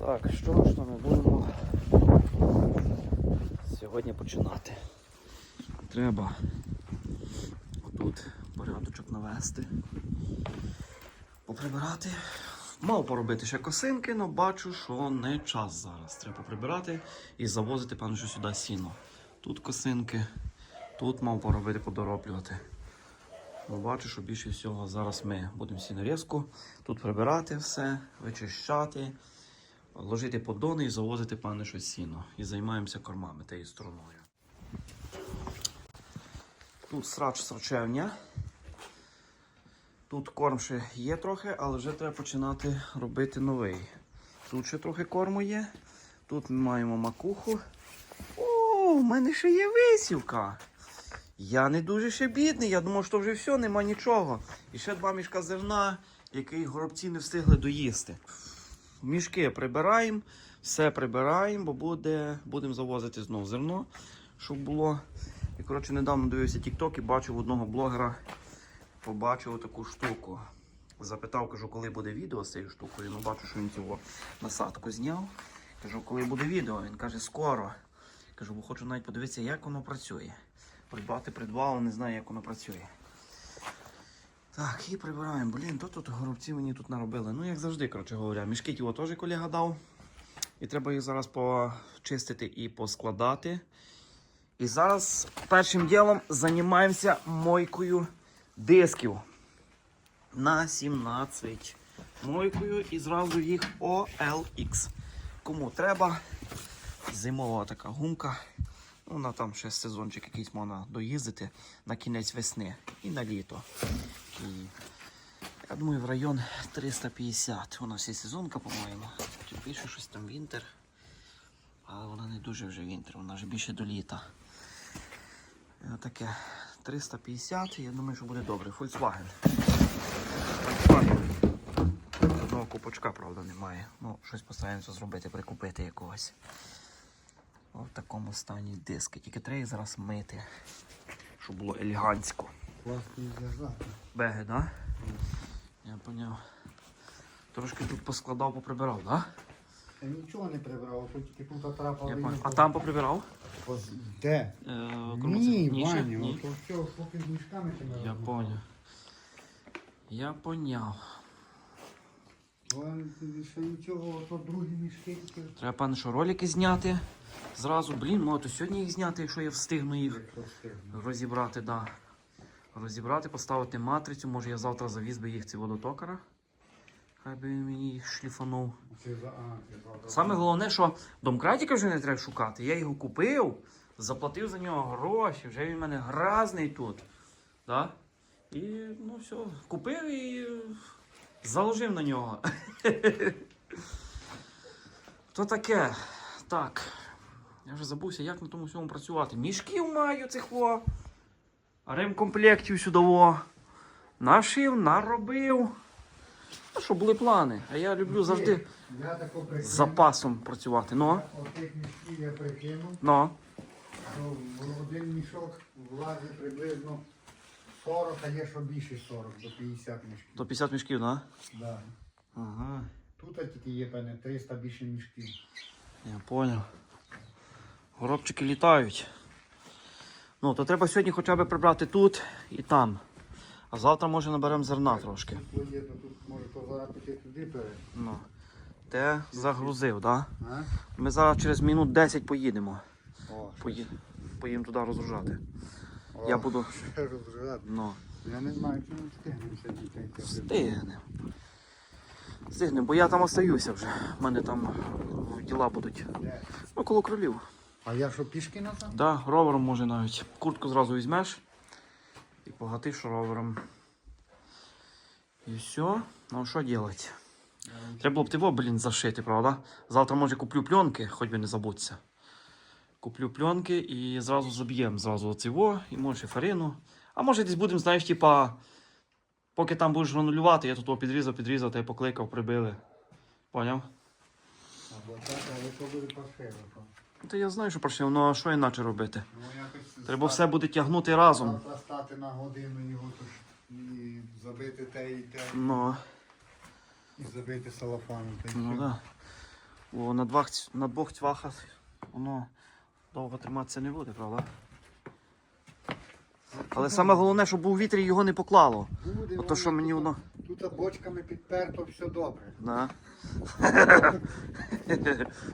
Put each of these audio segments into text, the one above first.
Так, що ж ми будемо сьогодні починати? Треба отут порядочок навести, поприбирати. Мав поробити ще косинки, але бачу, що не час зараз. Треба прибирати і завозити, певно, що сюди сіно. Тут косинки, тут мав поробити, подороблювати. Ну, бачу, що більше всього зараз ми будемо сінорізку тут прибирати все, вичищати, ложити подони і завозити пане щось сіно. І займаємося кормами тією стороною. Тут срач срачевня. Тут корм ще є трохи, але вже треба починати робити новий. Тут ще трохи корму є. Тут ми маємо макуху. О, в мене ще є висівка. Я не дуже ще бідний, я думав, що вже все, нема нічого. І ще два мішка зерна, який горобці не встигли доїсти. Мішки прибираємо, все прибираємо, бо буде, будемо завозити знову зерно, щоб було. І коротше, недавно дивився TikTok і бачив одного блогера, побачив таку штуку. Запитав, кажу, коли буде відео з цією штукою. Ну, бачу, що він цього насадку зняв. Кажу, коли буде відео? Він каже, скоро. Кажу, бо хочу навіть подивитися, як воно працює. Придбати придбав, не знаю, як воно працює. Так, і прибираємо. Блін, то тут горобці мені тут наробили. Ну, як завжди, коротше говоря. Мішки його теж колега дав. І треба їх зараз почистити і поскладати. І зараз першим ділом займаємося мойкою дисків на 17 мойкою і зразу їх OLX. Кому треба, зимова така гумка. Ну, Вона там ще сезончик якийсь можна доїздити на кінець весни і на літо. І я думаю, в район 350. Вона всі сезонка, по-моєму. Тут більше щось там вінтер. Але вона не дуже вже вінтер, вона вже більше до літа. Таке 350, я думаю, що буде добре. Volkswagen. Volkswagen. Одного купочка, правда, немає. Ну, щось постараємося зробити, прикупити якогось. В такому стані диски. Тільки треба їх зараз мити, щоб було елегантсько. Беги, да? Я поняв. Трошки тут поскладав, поприбирав, да? Я нічого не прибрав, тут тільки тут поняв. А там поприбирав? Де? Е. Ні, Ніше? Ваня, Ні. то все, поки з мішками ти Я поняв. Я поняв. Вон, ще нічого, то другі мішки. Треба, пане, що ролики зняти. Зразу, блін, ну а то сьогодні їх зняти, якщо я встигну їх розібрати, да. Розібрати, поставити матрицю. Може я завтра завіз би їх ці водотокара. Хай би він мені їх шліфанув. Саме головне, що домкратіка вже не треба шукати. Я його купив, заплатив за нього гроші, вже він в мене гразний тут. Да? І ну все, купив і заложив на нього. То таке. Так. Я вже забувся, як на тому всьому працювати. Мішків маю цих во. Ремкомплектів сюдово. Нашив, наробив. Ну що, були плани. А я люблю завжди з запасом працювати. Ну, Отих мішків я прикинув, ну. один мішок влазить приблизно 40, а є що більше 40, до 50 мішків. То 50 мішків, да? Да. Ага. Тут тільки є певне 300 більше мішків. Я понял. Горобчики літають. Ну, то треба сьогодні хоча б прибрати тут і там. А завтра може наберемо зерна трошки. Тут є, то тут може то піти туди перед. Ну. Те загрузив, да? А? Ми зараз через минут 10 поїдемо. О, Пої... Поїдемо туди розгружати. Я буду. Ну. Я не знаю, чи ми встигнемо Встигнемо. Встигнемо, бо я там остаюся вже. У мене там діла будуть. Ну, коло кролів. А я що пішки назад? Да, ровером може навіть. Куртку зразу візьмеш і погатиш ровером. І все. Ну що робити? Треба було б його, блін, зашити, правда? Завтра може куплю пленки, хоч би не забудься. Куплю пленки і зразу заб'ємо зразу оцього, і може фарину. А може десь будемо, знаєш, типа, поки там будеш гранулювати, я тут підрізав, підрізав, та й покликав, прибили. Поняв? Або так, але то буде поширо. Та я знаю, що паршиво, ну а що іначе робити? Ну, якось Треба все буде тягнути разом. Завтра стати на годину його то ж і забити те і те, Ну, і забити салафаном. та й ну все. да. Бо на двох, на двох цвахах воно довго триматися не буде, правда? Але саме головне, щоб був вітер і його не поклало. Буде, Ото що мені воно. Тут бочками підперто, все добре. Да.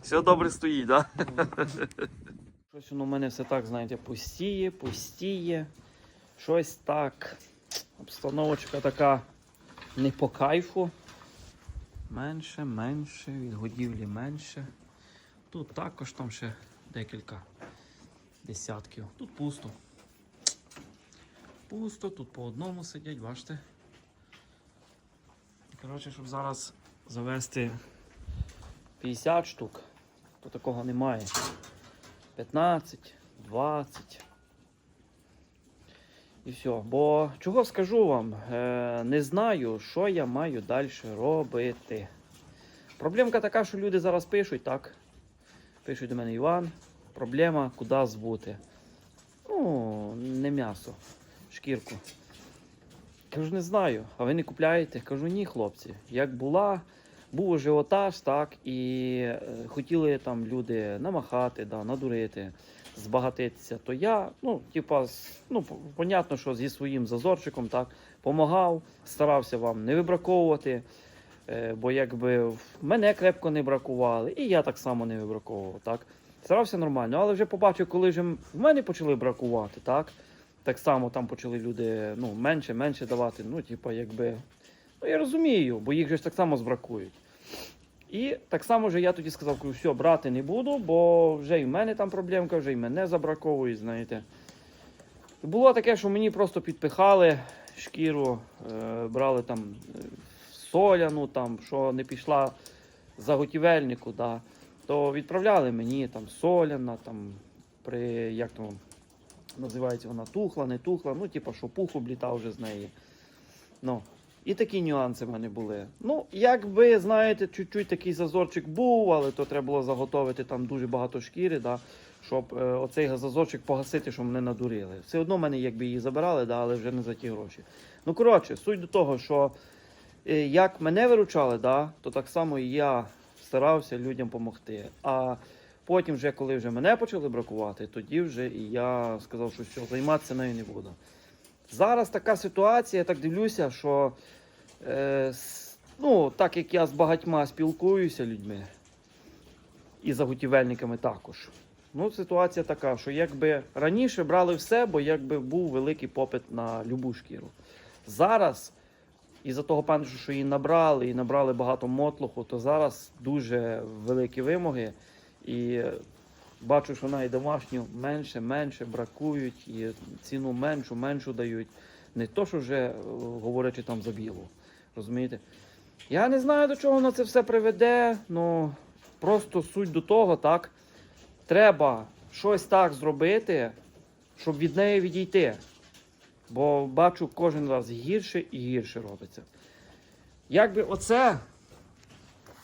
все добре стоїть, так? Да? Щось воно в мене все так, знаєте, пустіє, пустіє. Щось так. Обстановочка така не по кайфу. Менше, менше, від годівлі менше. Тут також там ще декілька десятків. Тут пусто. Пусто, тут по одному сидять, бачите. Коротше, щоб зараз завести 50 штук, то такого немає. 15, 20. І все. Бо чого скажу вам, е, не знаю, що я маю далі робити. Проблемка така, що люди зараз пишуть, так? Пишуть до мене Іван. Проблема, куди збути. Ну, не м'ясо, шкірку. Кажу, не знаю, а ви не купляєте? Кажу, ні, хлопці. Як була, був ажіотаж, так, і е, хотіли там люди намахати, да, надурити, збагатитися, то я, ну, типа, ну, понятно, що зі своїм зазорчиком, так, помагав, старався вам не вибраковувати, бо якби в мене крепко не бракували, і я так само не вибраковував, так. Старався нормально, але вже побачив, коли вже в мене почали бракувати, так. Так само там почали люди ну, менше, менше давати. Ну, типа, якби. Ну, я розумію, бо їх же ж так само збракують. І так само вже я тоді сказав, кажу, все, брати не буду, бо вже і в мене там проблемка, вже і мене забраковують, знаєте. Було таке, що мені просто підпихали шкіру, е, брали там е, соляну, там, що не пішла заготівельнику, да, то відправляли мені там соляна, там, при, як там називається вона тухла, не тухла, ну, типу, що пух облітав вже з неї. Ну, і такі нюанси в мене були. Ну, якби, знаєте, чуть-чуть такий зазорчик був, але то треба було заготовити там дуже багато шкіри, да, щоб е, оцей зазорчик погасити, щоб мене надурили. Все одно мене якби її забирали, да, але вже не за ті гроші. Ну, коротше, суть до того, що як мене виручали, да, то так само і я старався людям допомогти. А потім, вже, коли вже мене почали бракувати, тоді вже і я сказав, що все, займатися нею не буду. Зараз така ситуація, я так дивлюся, що е, ну, так як я з багатьма спілкуюся людьми і заготівельниками також. Ну, ситуація така, що якби раніше брали все, бо якби був великий попит на любу шкіру. Зараз, із-за того певно, що її набрали і набрали багато мотлуху, то зараз дуже великі вимоги. І бачу, що навіть домашню менше, менше бракують, і ціну меншу, меншу дають. Не то, що вже е, говорячи там за білу. Розумієте? Я не знаю, до чого воно це все приведе, ну просто суть до того, так. Треба щось так зробити, щоб від неї відійти. Бо бачу кожен раз гірше і гірше робиться. Якби оце,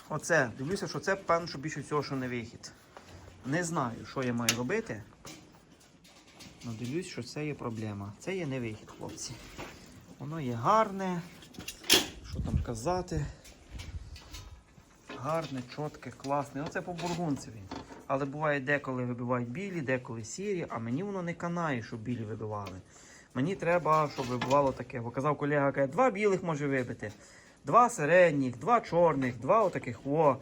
оце, дивлюся, що це певно, що більше всього, що не вихід. Не знаю, що я маю робити. Ну, дивлюсь, що це є проблема. Це є не вихід, хлопці. Воно є гарне. Що там казати? Гарне, чітке, класне. Оце по бургунцеві. Але буває деколи вибивають білі, деколи сірі, а мені воно не канає, щоб білі вибивали. Мені треба, щоб вибивало таке. Бо казав колега, каже, два білих може вибити, два середніх, два чорних, два отаких. О.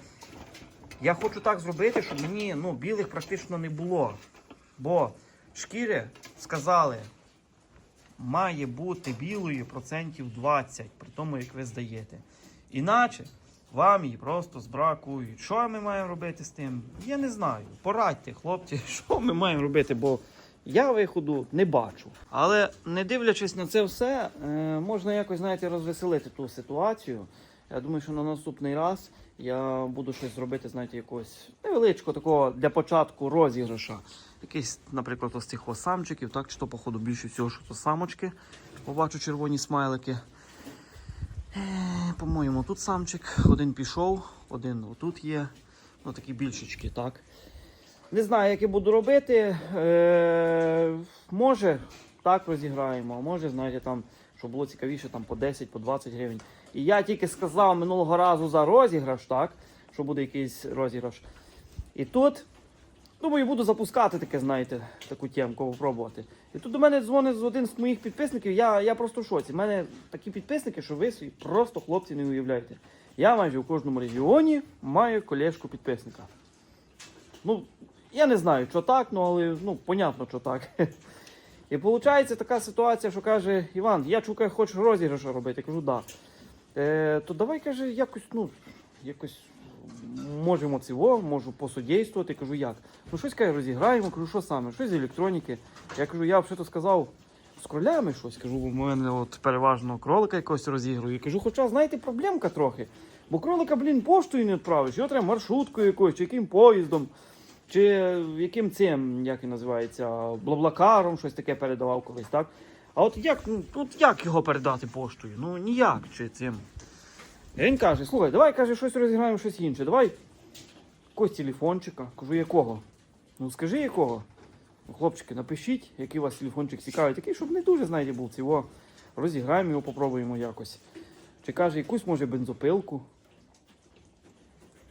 Я хочу так зробити, щоб мені ну, білих практично не було. Бо шкіри сказали, має бути білою процентів 20, при тому, як ви здаєте. Іначе вам її просто збракують. Що ми маємо робити з тим? Я не знаю. Порадьте, хлопці, що ми маємо робити, бо я виходу не бачу. Але не дивлячись на це все, е, можна якось, знаєте, розвеселити ту ситуацію. Я думаю, що на наступний раз я буду щось зробити, знаєте, якогось невеличкого такого для початку розіграша. Якийсь, наприклад, ось цих самчиків, так, чи то, походу, більше всього, що то самочки. Побачу червоні смайлики. Е, По-моєму, тут самчик, один пішов, один отут є. Ну, такі більшечки, так. Не знаю, як я буду робити. Е, може, так розіграємо, а може, знаєте, там, щоб було цікавіше, там по 10, по 20 гривень. І я тільки сказав минулого разу за розіграш, так, що буде якийсь розіграш. І тут, думаю, буду запускати таке, знаєте, таку тємку, попробувати. І тут до мене дзвонить з один з моїх підписників, я, я просто в шоці. У мене такі підписники, що ви собі просто хлопці не уявляєте. Я майже у кожному регіоні маю колешку підписника. Ну, я не знаю, що так, ну але ну, понятно, що так. І виходить така ситуація, що каже Іван, я шукаю, хочеш розіграш робити. Я кажу, да. Е, то давай каже, якось, ну, якось можемо цього, можу посодействувати. Кажу, як? Ну щось каже, розіграємо, кажу, що саме? Щось з електроніки. Я кажу, я взагалі сказав з кролями щось. Кажу, у мене от переважно кролика якогось розігрую. Я кажу, хоча, знаєте, проблемка трохи. Бо кролика, блін, поштою не відправиш, його треба маршруткою якоюсь, чи яким поїздом, чи яким цим, як він називається, блаблакаром, щось таке передавав колись, так? А от як, ну, от як його передати поштою? Ну ніяк чи цим. І він каже, слухай, давай каже, щось розіграємо, щось інше. Давай якогось телефончика. Кажу, якого? Ну скажи якого. Ну, хлопчики, напишіть, який у вас телефончик цікавий, такий, щоб не дуже, знаєте, був цього. Розіграємо його, попробуємо якось. Чи каже, якусь може бензопилку.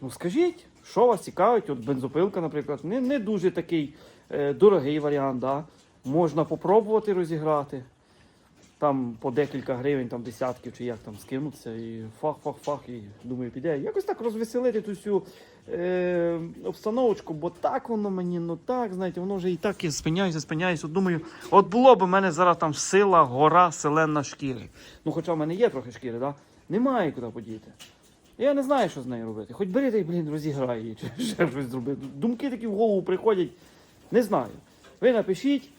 Ну скажіть, що вас цікавить? От бензопилка, наприклад, не, не дуже такий е, дорогий варіант, да? можна попробувати розіграти. Там по декілька гривень, там десятків чи як там скинуться, і фах-фах-фах, і думаю, піде. Якось так розвеселити ту всю е, обстановочку, бо так воно мені, ну так, знаєте, воно вже і так я спиняюся, спиняюся. От думаю, от було б у мене зараз там сила, гора, селена шкіри. Ну, хоча в мене є трохи шкіри, да? немає куди подіти. Я не знаю, що з нею робити. Хоч бери та й, блін, розіграй її, чи ще щось зроби. Думки такі в голову приходять. Не знаю. Ви напишіть.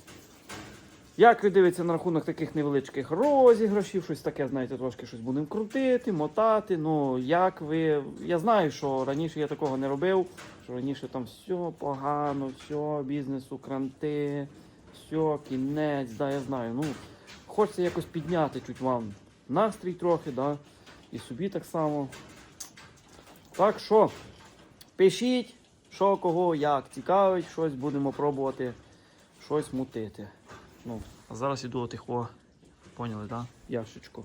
Як ви дивитеся на рахунок таких невеличких розіграшів, щось таке, знаєте, трошки щось будемо крутити, мотати. Ну, як ви. Я знаю, що раніше я такого не робив, що раніше там все погано, все, бізнесу, кранти, все, кінець, да, я знаю. Ну, хочеться якось підняти чуть вам настрій трохи, да, і собі так само. Так що, пишіть, що кого, як цікавить, щось будемо пробувати, щось мутити. Ну, а зараз іду отих о, поняли, да? Яшечку.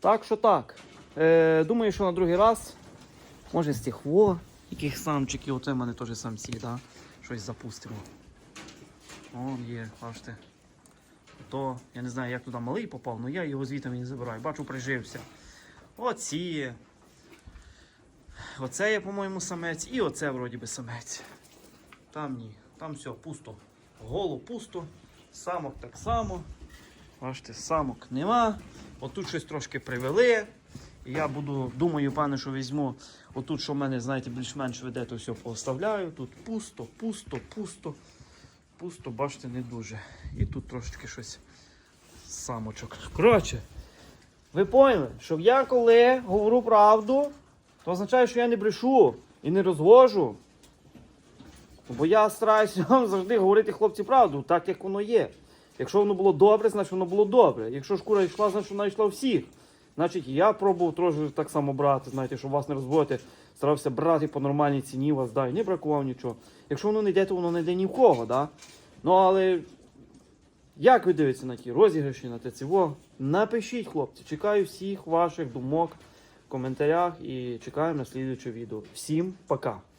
Так що так. Е, думаю, що на другий раз, може з тих во, яких самчиків, оце в мене теж самці, да? щось запустимо. Вон є, бачите. То, я не знаю, як туди малий попав, але я його звідти не забираю. Бачу, прижився. Оці. Оце є, по-моєму, самець, і оце вроді би самець. Там ні, там все пусто. Голо пусто, самок так само. Бачите, самок нема. Отут щось трошки привели. Я буду, думаю, пане, що візьму. Отут, що в мене, знаєте, більш-менш веде, то все поставляю. Тут пусто, пусто, пусто. Пусто, бачите, не дуже. І тут трошечки щось самочок. Коротше, ви поняли, що я коли говорю правду, то означає, що я не брешу і не розвожу. Бо я стараюся вам завжди говорити хлопці правду, так як воно є. Якщо воно було добре, значить воно було добре. Якщо шкура йшла, значить вона йшла всіх. Значить, я пробував трошки так само брати, знаєте, щоб вас не розводити. Старався брати по нормальній ціні вас, да, і не бракував нічого. Якщо воно не йде, то воно не йде ні в кого, да? Ну але як ви дивитеся на ті розіграші, на ТЦВО? Напишіть, хлопці. Чекаю всіх ваших думок коментарях і чекаю на слідуюче відео. Всім пока!